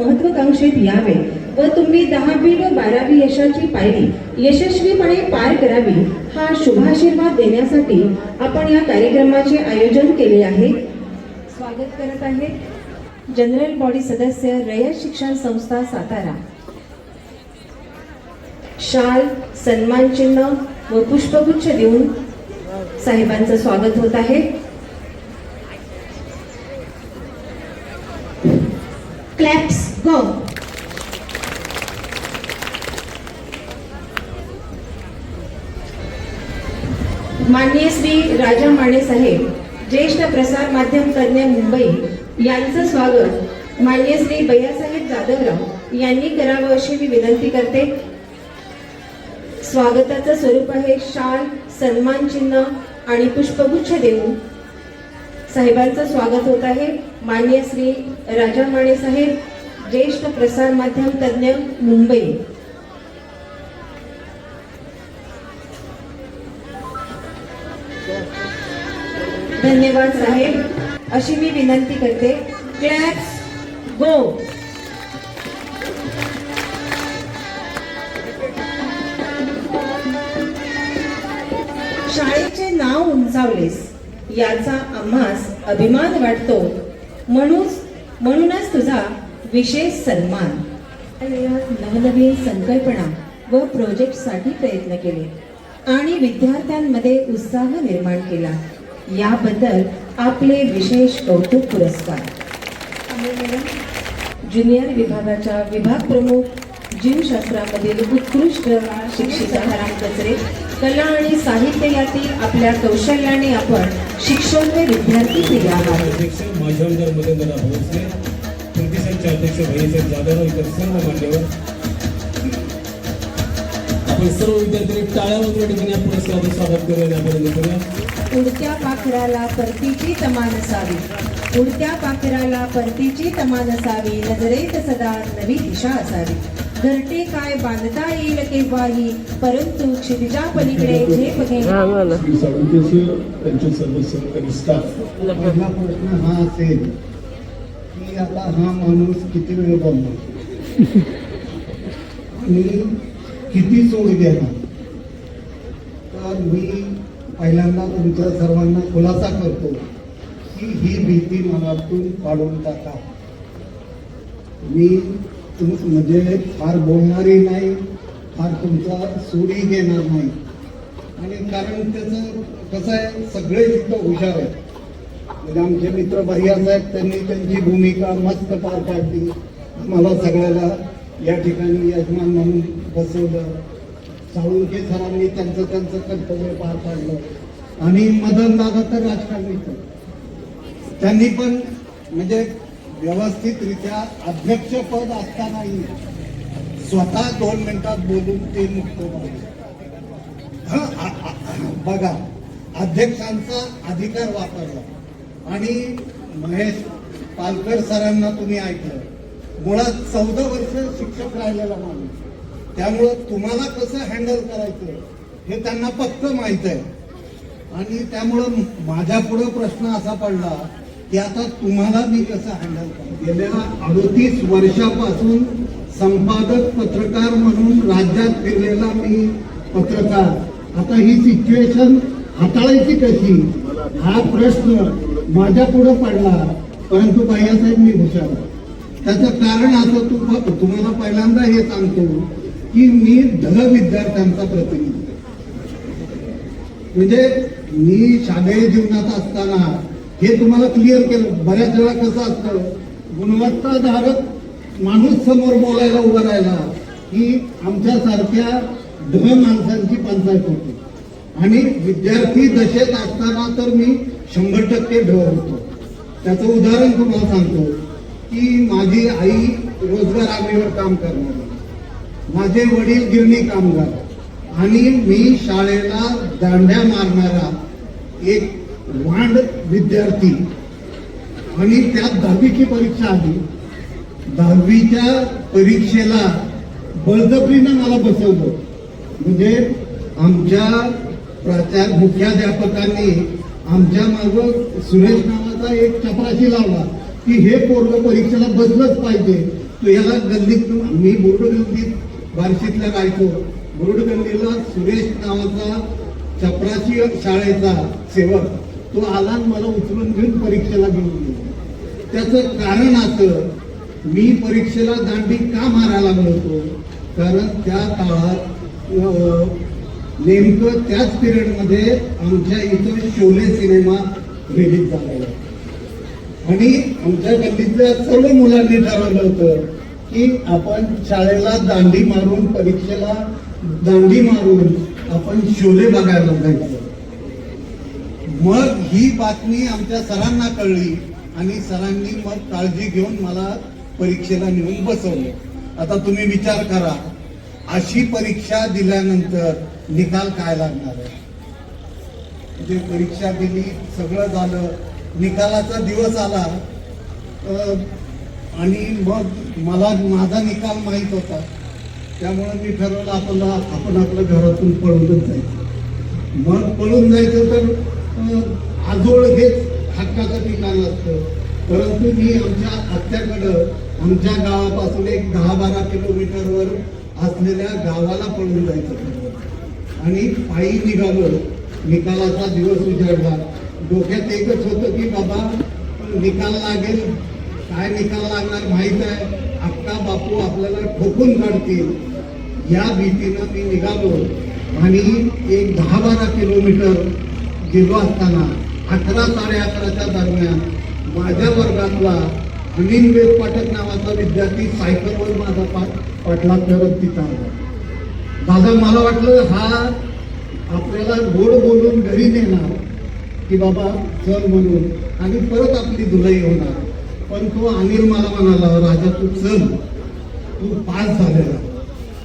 महत्वाकांक्षेत यावे. व तुम्ही दहावी व बारावी यशाची पायरी यशस्वीपणे पार करावी हा शुभाशीर्वाद देण्यासाठी आपण या कार्यक्रमाचे आयोजन केले आहे. स्वागत करत आहे जनरल बॉडी सदस्य रयत शिक्षण संस्था सातारा. शाल सन्मान चिन्ह व पुष्पगुच्छ देऊन साहेबांचं स्वागत होत आहे क्लॅप्स गो माननीय श्री राजा माने साहेब ज्येष्ठ प्रसार माध्यम तज्ज्ञ मुंबई यांचं स्वागत. माननीय श्री भैयासाहेब जाधवराव यांनी करावं अशी मी विनंती करते. स्वागताचं स्वरूप आहे शाल सन्मान चिन्ह आणि पुष्पगुच्छ देऊन. साहेबांचं स्वागत होत आहे. मान्य श्री राजा माने साहेब ज्येष्ठ प्रसार माध्यम तज्ज्ञ मुंबई. धन्यवाद साहेब. अशी मी विनंती करते. क्लॅप्स गो शाळेचे नाव उंचावलेस. याचा आम्हास अभिमान वाटतो. म्हणून म्हणूनच तुझा विशेष सन्मान. नवनवीन संकल्पना व प्रोजेक्टसाठी प्रयत्न केले. आणि विद्यार्थ्यांमध्ये उत्साह निर्माण केला. याबद्दल आपले विशेष कौतुक पुरस्कार. ज्युनियर विभागाच्या विभाग प्रमुख जीवशास्त्रामधील उत्कृष्ट शिक्षिका हराम कचरे कला आणि साहित्य यातील आपल्या कौशल्याने आपण शिक्षण विद्यार्थी दिले आहात. प्रतिसादचे अध्यक्ष भैयासाहेब जाधव इतर सर्व मान्यवर. आपण सर्व विद्यार्थ्यांनी टाळ्या वगैरे ठिकाणी या पुरस्काराचं स्वागत करूया. आपण उडत्या पाखराला परतीची तमान असावी. उडत्या पाखराला परतीची तमान असावी. नजरेत सदा नवी दिशा असावी. घरटे काय बांधता येईल केव्हाही परंतु क्षितिजा पलीकडे झेप सर त्यांचे सर्व सहकारी स्टाफ हा असेल. आता हा माणूस किती वेळ बोलणार? आणि किती सोड देणार? तर मी पहिल्यांदा तुमच्या सर्वांना खुलासा करतो की ही भीती मनातून काढून टाका. मी तुम म्हणजे फार बोलणारी नाही फार तुमचा सोडी घेणार नाही. आणि कारण त्याचं कसं आहे सगळे तिथं हुशार आहेत म्हणजे आमचे मित्र भैया साहेब त्यांनी त्यांची भूमिका मस्त पार पाडली. मला सगळ्याला या ठिकाणी यजमान म्हणून बसवलं. साळुंके सरांनी त्यांचं त्यांचं कर्तव्य पार पाडलं. आणि मदन दादा तर राजकारणीच त्यांनी पण म्हणजे व्यवस्थितरित्या अध्यक्षपद असतानाही स्वतः दोन मिनिटात बोलून ते मुक्त झाले. बघा अध्यक्षांचा अधिकार वापरला. आणि महेश पालकर सरांना तुम्ही ऐकलं. मुळात चौदा वर्ष शिक्षक राहिलेला माणूस. त्यामुळं तुम्हाला कसं हँडल करायचं हे त्यांना पक्क माहीत आहे. आणि त्यामुळं माझ्या पुढे प्रश्न असा पडला की आता तुम्हाला मी कसं हँडल करू गेल्या अडतीस वर्षापासून संपादक पत्रकार म्हणून राज्यात फिरलेला मी पत्रकार. आता ही सिच्युएशन हाताळायची कशी? हा प्रश्न माझ्या पुढे पडला परंतु भैयासाहेब मी हुशार. त्याचं कारण असं तू तुम्हाला पहिल्यांदा हे सांगतो की मी ढग विद्यार्थ्यांचा प्रतिनिधी. म्हणजे मी शालेय जीवनात असताना हे तुम्हाला क्लिअर केलं. बऱ्याच वेळा कसं असतं गुणवत्ताधारक माणूस समोर बोलायला उभं राहिला की आमच्यासारख्या ढ माणसांची पंचायत होती. आणि विद्यार्थी दशेत असताना तर मी शंभर टक्के ढ होतो. त्याचं उदाहरण तुम्हाला सांगतो की माझी आई रोजगार आगीवर काम करणार. माझे वडील गिरणी कामगार. आणि मी शाळेला दांड्या मारणारा एक वांड विद्यार्थी. आणि त्यात दहावीची परीक्षा आली. दहावीच्या परीक्षेला बळजबरीनं मला बसवलं. म्हणजे आमच्या प्राचार मुख्याध्यापकांनी आमच्या मागं सुरेश नावाचा एक चपराशी लावला की हे पोरग परीक्षेला बसलंच पाहिजे. तो याला गल्लीत मी बोर्डगल्लीत बार्शीतल्या राहायचो बोर्डगल्लीला सुरेश नावाचा चपराची शाळेचा सेवक. तो आला आणि मला उचलून घेऊन परीक्षेला घेऊन गेला. त्याचं कारण असं मी परीक्षेला दांडी का मारायला लागलो होतो? कारण त्या काळात नेमकं त्याच पिरियडमध्ये आमच्या इथं शोले सिनेमा रिलीज झालेला आणि आमच्या गल्लीतल्या सर्व मुलांनी ठरवलं होतं की आपण शाळेला दांडी मारून परीक्षेला दांडी मारून आपण शोले बघायला जायचं. मग ही बातमी आमच्या सरांना कळली आणि सरांनी मग काळजी घेऊन मला परीक्षेला नेऊन बसवलं. आता तुम्ही विचार करा अशी परीक्षा दिल्यानंतर निकाल काय लागणार आहे? म्हणजे परीक्षा दिली सगळं झालं निकालाचा दिवस आला. आणि मग मला माझा निकाल माहीत होता. त्यामुळे मी ठरवलं आपण आपण आपल्या घरातून पळूनच जायचं. मग पळून जायचं तर आजोळ हेच हक्काचं ठिकाण असतं. परंतु मी आमच्या आत्याकडं आमच्या गावापासून एक दहा बारा किलोमीटरवर असलेल्या गावाला पळून जायचं ठरवलं. आणि पायी निघालो. निकालाचा दिवस उजाडला. डोक्यात एकच होतं की बाबा निकाल लागेल. काय निकाल लागणार माहीत आहे? अक्का बापू आपल्याला ठोकून काढतील. या भीतीनं मी निघालो. आणि एक दहा बारा किलोमीटर गेलो असताना अकरा साडे अकराच्या दरम्यान माझ्या वर्गातला अनिल वेद पाठक नावाचा विद्यार्थी सायकलवर माझा पाठ पाठला करत तिथं आला. दादा मला वाटलं हा आपल्याला गोड बोलून घरी नेणार की बाबा चल म्हणून आणि परत आपली धुलाई होणार. पण तो अनिल मला म्हणाला राजा तू चल. तू पास झालेला.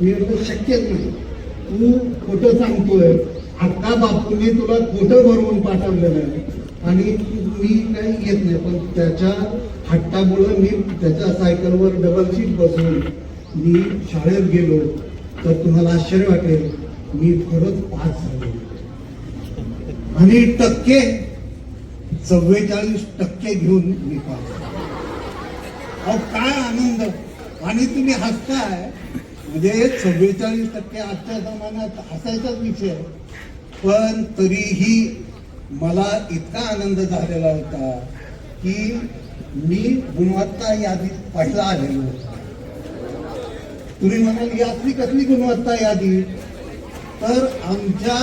मी म्हणतो शक्यच नाही. तू खोटं सांगतोय. अक्का बापूने तुला खोटं भरवून पाठवलेलं आहे. आणि मी काही येत नाही. पण त्याच्या हट्टामुळं मी त्याच्या सायकलवर डबल सीट बसून मी शाळेत गेलो. तर तुम्हाला आश्चर्य वाटेल मी खरंच पाच झालो. आणि टक्के चव्वेचाळीस टक्के घेऊन मी पाच अहो काय आनंद. आणि तुम्ही हसताय. म्हणजे चव्वेचाळीस टक्के आजच्या जमान्यात हसायचाच विषय. पण तरीही मला इतका आनंद झालेला होता की मी गुणवत्ता यादीत पहिला आलेलो होतो. तुम्ही म्हणाल यातली कसली गुणवत्ता यादी तर आमच्या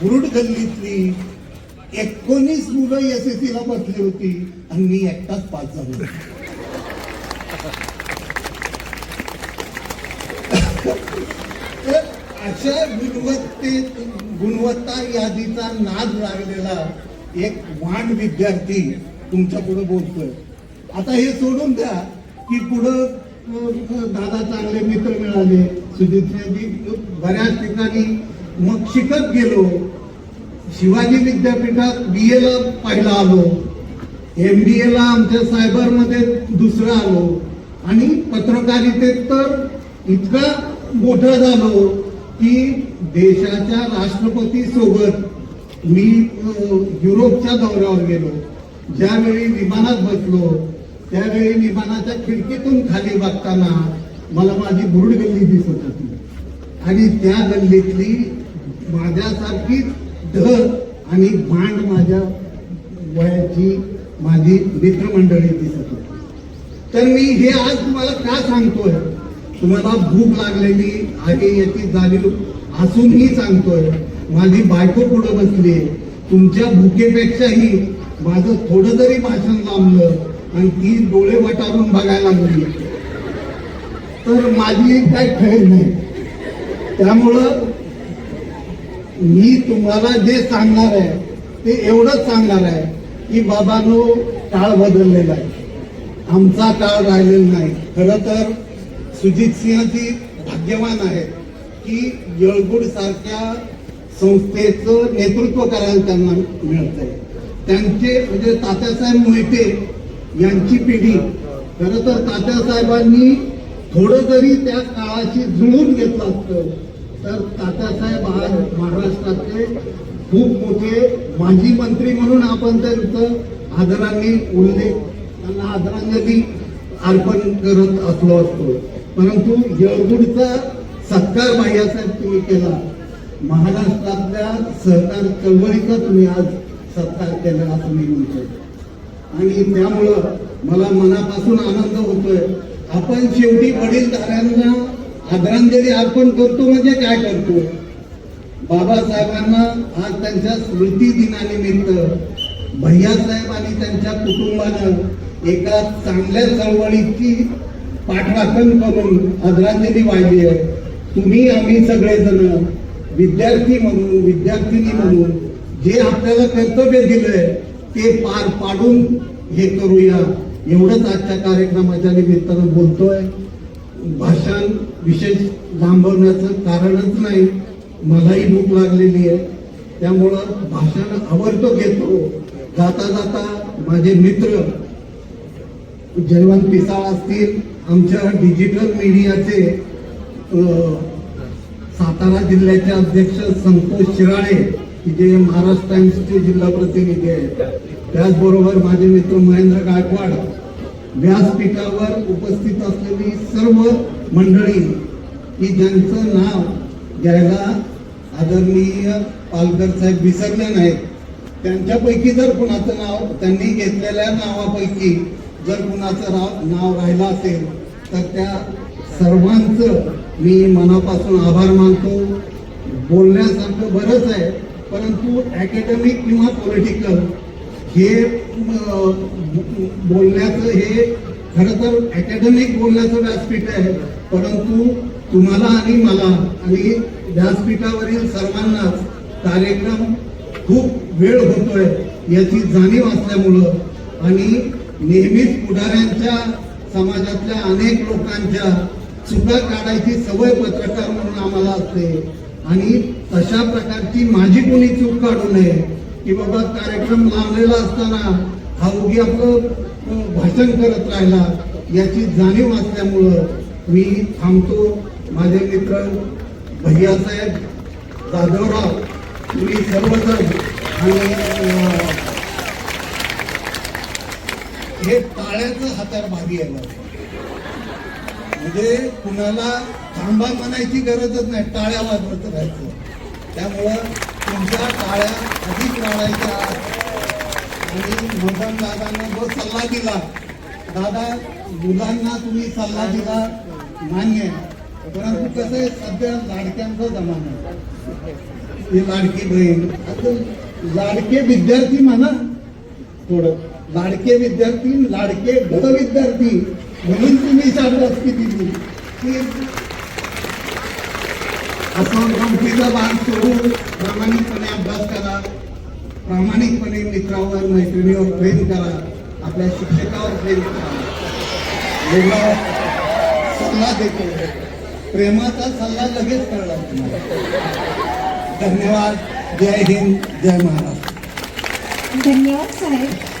बुरुड गल्लीतली एकोणीस मुलं एस एस सीला बसली होती आणि मी एकटाच पास झालो तर अशा गुणवत्ते गुणवत्ता यादीचा नाद लागलेला एक वाण विद्यार्थी तुमच्यापुढे बोलतोय. आता हे सोडून द्या की पुढं दादा चांगले मित्र मिळाले. सुजित बऱ्याच ठिकाणी मग शिकत गेलो. शिवाजी विद्यापीठात बी ला पहिला आलो. एम बी ला आमच्या सायबरमध्ये दुसरं आलो. आणि पत्रकारितेत तर इतका मोठा झालो की देशाच्या राष्ट्रपती सोबत मी युरोपच्या दौऱ्यावर गेलो. ज्यावेळी विमानात बसलो त्यावेळी विमानाच्या खिडकीतून खाली बघताना मला माझी बुरुड गल्ली दिसत होती. आणि त्या गल्लीतली माझ्यासारखीच ढग आणि भांड माझ्या वयाची माझी मित्रमंडळी दिसत होती. तर मी हे आज तुम्हाला का सांगतोय? तुम्हाला भूक लागलेली आहे याची जाणीव असूनही सांगतोय. माझी बायको पुढे बसली. तुमच्या भुकेपेक्षाही माझं थोडं जरी भाषण लांबलं आणि ती डोळे वटारून बघायला लागली. तर माझी काय खेळ नाही. त्यामुळं मी तुम्हाला जे सांगणार आहे ते एवढंच सांगणार आहे की बाबांनो काळ बदललेला आहे. आमचा काळ राहिलेला नाही. खरं तर सुजित सिंहजी भाग्यवान आहेत की येळगुड सारख्या संस्थेचं नेतृत्व करायला त्यांना मिळतंय. त्यांचे म्हणजे तात्यासाहेब मोहिते यांची पिढी. खरं तर तात्यासाहेबांनी थोडं जरी त्या काळाशी जुळून घेतलं असतं तर तात्यासाहेब आज महाराष्ट्राचे खूप मोठे माजी मंत्री म्हणून आपण त्यांचं आदरांनी उल्लेख त्यांना आदरांजली अर्पण करत असलो असतो. परंतु येळगुडचा सत्कार बाह्यासाहेब तुम्ही केला. महाराष्ट्रातल्या सहकार चळवळीचा तुम्ही आज सत्कार केला असं मी म्हणतो. आणि त्यामुळं मला मनापासून आनंद होतोय. आपण शेवटी वडीलधाऱ्यांना आदरांजली अर्पण करतो म्हणजे काय करतो? बाबासाहेबांना आज त्यांच्या स्मृती दिनानिमित्त भैयासाहेब आणि त्यांच्या कुटुंबानं एका चांगल्या चळवळीची पाठराखण करून आदरांजली वाहिली आहे. तुम्ही आम्ही सगळेजण विद्यार्थी म्हणून विद्यार्थिनी म्हणून जे आपल्याला कर्तव्य दिलंय ते पार पाडून हे करूया. एवढंच आजच्या कार्यक्रमाच्या निमित्तानं बोलतोय. भाषण विशेष लांबवण्याचं कारणच नाही. मलाही भूक लागलेली आहे. त्यामुळं भाषण आवडतो घेतो. जाता जाता माझे मित्र जयवंत पिसाळ असतील आमच्या डिजिटल मीडियाचे सातारा जिल्ह्याचे अध्यक्ष संतोष शिराळे की जे महाराष्ट्र टाइम्सचे जिल्हा प्रतिनिधी आहेत. त्याचबरोबर माझे मित्र महेंद्र गायकवाड व्यासपीठावर उपस्थित असलेली सर्व मंडळी की ज्यांचं नाव घ्यायला आदरणीय पालकर साहेब विसरले नाहीत. त्यांच्यापैकी जर कुणाचं नाव त्यांनी घेतलेल्या नावापैकी जर कुणाचं राव नाव राहिलं असेल तर त्या सर्वांचं मी मनापासून आभार मानतो. बोलण्यासारखं बरंच आहे. परंतु अकॅडमिक किंवा पॉलिटिकल हे बोलण्याचं हे खरं तर अकॅडमिक बोलण्याचं व्यासपीठ आहे. परंतु तुम्हाला आणि मला आणि व्यासपीठावरील सर्वांनाच कार्यक्रम खूप वेळ होतोय याची जाणीव असल्यामुळं आणि नेहमीच पुढाऱ्यांच्या समाजातल्या अनेक लोकांच्या चुका काढायची सवय पत्रकार म्हणून आम्हाला असते. आणि तशा प्रकारची माझी कोणी चूक काढू नये की बाबा कार्यक्रम लावलेला असताना हा उगी आपलं भाषण करत राहिला याची जाणीव असल्यामुळं मी थांबतो. माझे मित्र भैयासाहेब जाधवराव तुम्ही सर्वजण आणि हे टाळ्याचं हातार भागी आहे म्हणजे कुणाला थांबा म्हणायची गरजच नाही टाळ्या वाजवत राहायचं. त्यामुळं तुमच्या टाळ्या अधिक वाढायच्या आणि मदन दादांना जो सल्ला दिला दादा मुलांना तुम्ही सल्ला दिला मान्य आहे. परंतु कसं आहे सध्या लाडक्यांचा जमाना आहे. ही लाडकी बहीण लाडके विद्यार्थी म्हणा थोडं. लाडके विद्यार्थी लाडके ढ विद्यार्थी म्हणून तुम्ही शाबासकी दिली की असं गमतीचा भाग सोडून प्रामाणिकपणे अभ्यास करा प्रामाणिकपणे मित्रावर मैत्रिणीवर प्रेम करा आपल्या शिक्षकावर प्रेम करा एवढा सल्ला देतो प्रेमाचा सल्ला लगेच कळला तुम्हाला धन्यवाद. जय हिंद जय महाराष्ट्र. धन्यवाद साहेब.